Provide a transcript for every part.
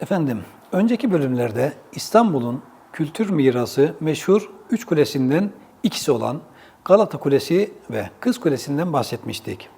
Efendim, önceki bölümlerde İstanbul'un kültür mirası meşhur üç kulesinden ikisi olan Galata Kulesi ve Kız Kulesi'nden bahsetmiştik.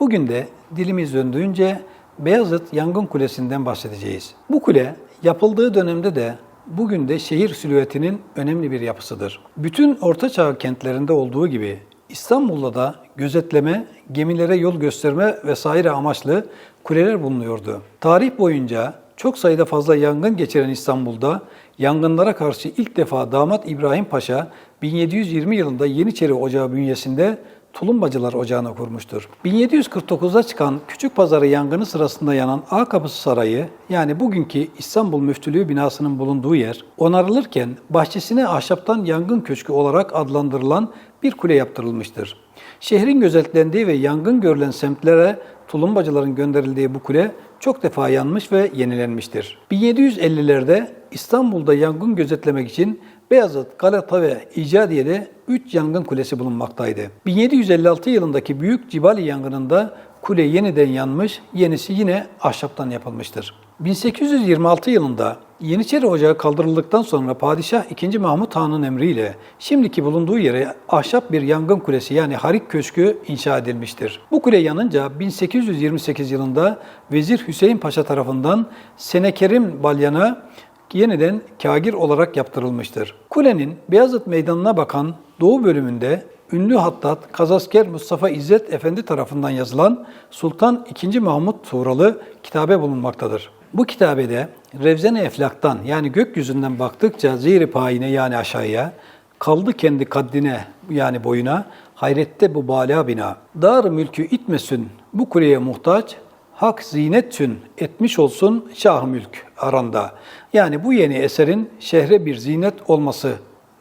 Bugün de dilimiz döndüğünce Beyazıt Yangın Kulesi'nden bahsedeceğiz. Bu kule yapıldığı dönemde de bugün de şehir silüetinin önemli bir yapısıdır. Bütün Ortaçağ kentlerinde olduğu gibi İstanbul'da da gözetleme, gemilere yol gösterme vesaire amaçlı kuleler bulunuyordu. Tarih boyunca çok sayıda fazla yangın geçiren İstanbul'da yangınlara karşı ilk defa damat İbrahim Paşa 1720 yılında Yeniçeri Ocağı bünyesinde Tulumbacılar Ocağı'nı kurmuştur. 1749'da çıkan Küçük Pazarı yangını sırasında yanan Ağ Kapısı Sarayı yani bugünkü İstanbul Müftülüğü binasının bulunduğu yer onarılırken bahçesine ahşaptan yangın köşkü olarak adlandırılan bir kule yaptırılmıştır. Şehrin gözetlendiği ve yangın görülen semtlere tulumbacıların gönderildiği bu kule çok defa yanmış ve yenilenmiştir. 1750'lerde İstanbul'da yangın gözetlemek için Beyazıt, Galata ve İcadiye'de 3 yangın kulesi bulunmaktaydı. 1756 yılındaki Büyük Cibali yangınında kule yeniden yanmış, yenisi yine ahşaptan yapılmıştır. 1826 yılında Yeniçeri Ocağı kaldırıldıktan sonra Padişah II. Mahmut Han'ın emriyle şimdiki bulunduğu yere ahşap bir yangın kulesi yani Harik Köşkü inşa edilmiştir. Bu kule yanınca 1828 yılında Vezir Hüseyin Paşa tarafından Senekerim Balyan'a yeniden kagir olarak yaptırılmıştır. Kulenin Beyazıt Meydanı'na bakan doğu bölümünde ünlü hattat Kazasker Mustafa İzzet Efendi tarafından yazılan Sultan II. Mahmut Tuğralı kitabe bulunmaktadır. Bu kitabede Revzen-i Eflak'tan yani gökyüzünden baktıkça zihri payine yani aşağıya, kaldı kendi kaddine yani boyuna, hayrette bu bala bina. Dar mülkü itmesin bu kuleye muhtaç, hak zinettün etmiş olsun şah mülk aranda. Yani bu yeni eserin şehre bir zinet olması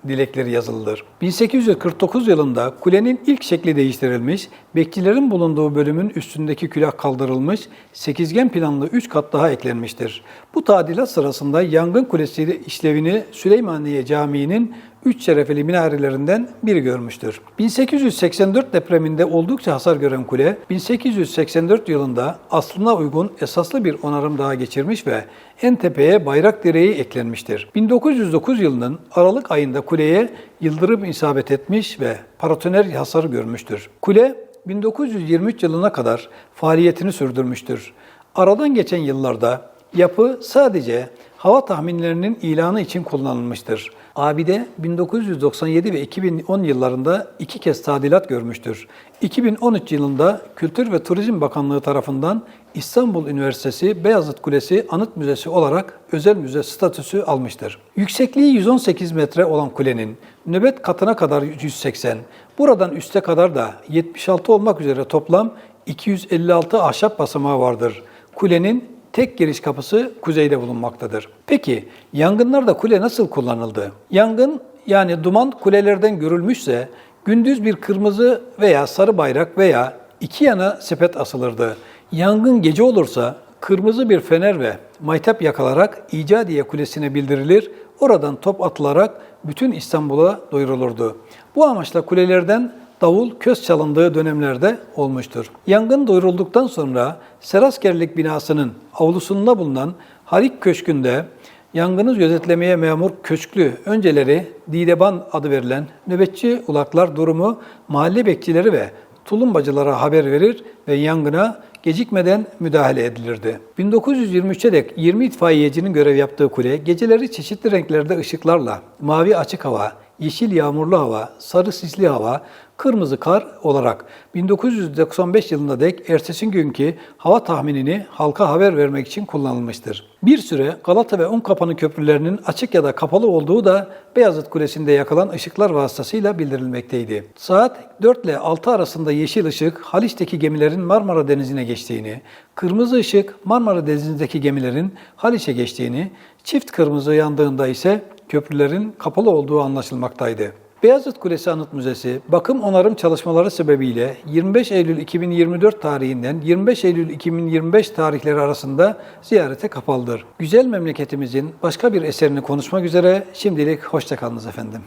dilekleri yazılıdır. 1849 yılında kulenin ilk şekli değiştirilmiş, bekçilerin bulunduğu bölümün üstündeki külah kaldırılmış, sekizgen planlı 3 kat daha eklenmiştir. Bu tadilat sırasında yangın kulesi işlevini Süleymaniye Camii'nin üç şerefeli minarelerinden biri görmüştür. 1884 depreminde oldukça hasar gören kule, 1884 yılında aslına uygun esaslı bir onarım daha geçirmiş ve en tepeye bayrak direği eklenmiştir. 1909 yılının Aralık ayında kuleye yıldırım isabet etmiş ve paratoner hasar görmüştür. Kule 1923 yılına kadar faaliyetini sürdürmüştür. Aradan geçen yıllarda yapı sadece hava tahminlerinin ilanı için kullanılmıştır. Abide 1997 ve 2010 yıllarında iki kez tadilat görmüştür. 2013 yılında Kültür ve Turizm Bakanlığı tarafından İstanbul Üniversitesi Beyazıt Kulesi Anıt Müzesi olarak özel müze statüsü almıştır. Yüksekliği 118 metre olan kulenin nöbet katına kadar 180, buradan üste kadar da 76 olmak üzere toplam 256 ahşap basamağı vardır. Kulenin tek giriş kapısı kuzeyde bulunmaktadır. Peki yangınlarda kule nasıl kullanıldı? Yangın yani duman kulelerden görülmüşse gündüz bir kırmızı veya sarı bayrak veya iki yana sepet asılırdı. Yangın gece olursa kırmızı bir fener ve maytap yakalarak İcadiye Kulesi'ne bildirilir. Oradan top atılarak bütün İstanbul'a duyurulurdu. Bu amaçla kulelerden davul köz çalındığı dönemlerde olmuştur. Yangın duyurulduktan sonra Seraskerlik binasının avlusunda bulunan Harik Köşkü'nde yangını gözetlemeye memur köşklü önceleri Dideban adı verilen nöbetçi ulaklar durumu mahalle bekçileri ve tulumbacılara haber verir ve yangına gecikmeden müdahale edilirdi. 1923'e dek 20 itfaiyecinin görev yaptığı kule geceleri çeşitli renklerde ışıklarla mavi açık hava, yeşil yağmurlu hava, sarı sisli hava, kırmızı kar olarak 1995 yılında dek ertesi günkü hava tahminini halka haber vermek için kullanılmıştır. Bir süre Galata ve Unkapanı köprülerinin açık ya da kapalı olduğu da Beyazıt Kulesi'nde yakılan ışıklar vasıtasıyla bildirilmekteydi. Saat 4 ile 6 arasında yeşil ışık Haliç'teki gemilerin Marmara Denizi'ne geçtiğini, kırmızı ışık Marmara Denizi'ndeki gemilerin Haliç'e geçtiğini, çift kırmızı yandığında ise köprülerin kapalı olduğu anlaşılmaktaydı. Beyazıt Kulesi Anıt Müzesi, bakım onarım çalışmaları sebebiyle 25 Eylül 2024 tarihinden 25 Eylül 2025 tarihleri arasında ziyarete kapalıdır. Güzel memleketimizin başka bir eserini konuşmak üzere şimdilik hoşçakalınız efendim.